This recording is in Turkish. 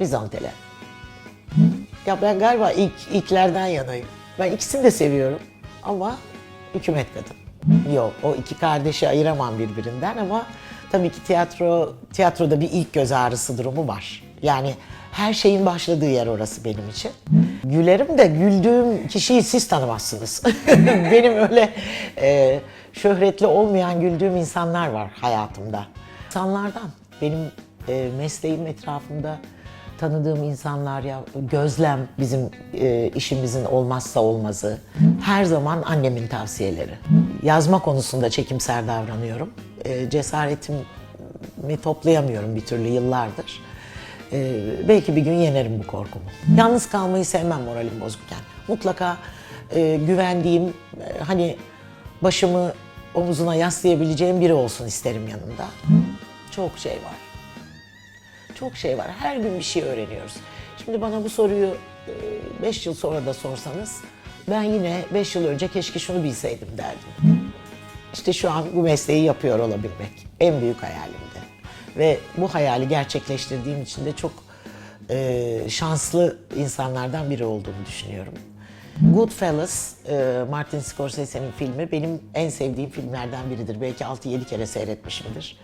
Bizontele. Ya ben galiba ilk ilklerden yanayım. Ben ikisini de seviyorum ama hükümet kadın. Yok o iki kardeşi ayıramam birbirinden ama tabii ki tiyatro tiyatroda bir ilk göz ağrısı durumu var. Yani her şeyin başladığı yer orası benim için. Gülerim de güldüğüm kişiyi siz tanımazsınız. benim öyle e, şöhretli olmayan güldüğüm insanlar var hayatımda. İnsanlardan benim e, mesleğim etrafında tanıdığım insanlar ya gözlem bizim e, işimizin olmazsa olmazı. Her zaman annemin tavsiyeleri. Yazma konusunda çekimser davranıyorum. E, cesaretimi toplayamıyorum bir türlü yıllardır. E, belki bir gün yenerim bu korkumu. Yalnız kalmayı sevmem moralim bozukken. Mutlaka e, güvendiğim, e, hani başımı omuzuna yaslayabileceğim biri olsun isterim yanımda. Çok şey var. Çok şey var. Her gün bir şey öğreniyoruz. Şimdi bana bu soruyu 5 yıl sonra da sorsanız ben yine 5 yıl önce keşke şunu bilseydim derdim. İşte şu an bu mesleği yapıyor olabilmek en büyük hayalimdi. Ve bu hayali gerçekleştirdiğim için de çok e, şanslı insanlardan biri olduğumu düşünüyorum. Goodfellas, e, Martin Scorsese'nin filmi benim en sevdiğim filmlerden biridir. Belki 6-7 kere seyretmişimdir.